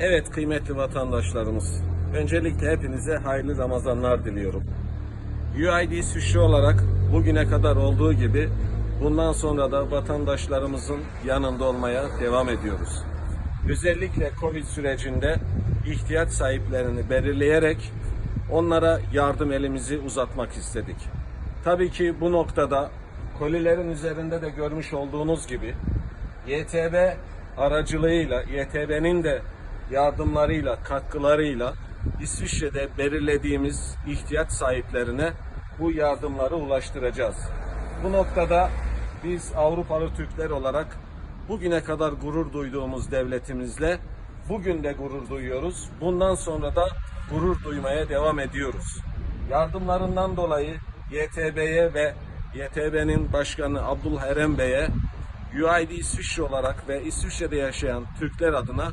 Evet kıymetli vatandaşlarımız, öncelikle hepinize hayırlı Ramazanlar diliyorum. UID suçlu olarak bugüne kadar olduğu gibi bundan sonra da vatandaşlarımızın yanında olmaya devam ediyoruz. Özellikle Covid sürecinde ihtiyaç sahiplerini belirleyerek onlara yardım elimizi uzatmak istedik. Tabii ki bu noktada kolilerin üzerinde de görmüş olduğunuz gibi YTB aracılığıyla, YTB'nin de yardımlarıyla, katkılarıyla İsviçre'de belirlediğimiz ihtiyaç sahiplerine bu yardımları ulaştıracağız. Bu noktada biz Avrupalı Türkler olarak bugüne kadar gurur duyduğumuz devletimizle bugün de gurur duyuyoruz. Bundan sonra da gurur duymaya devam ediyoruz. Yardımlarından dolayı YTB'ye ve YTB'nin başkanı Abdülherem Bey'e UID İsviçre olarak ve İsviçre'de yaşayan Türkler adına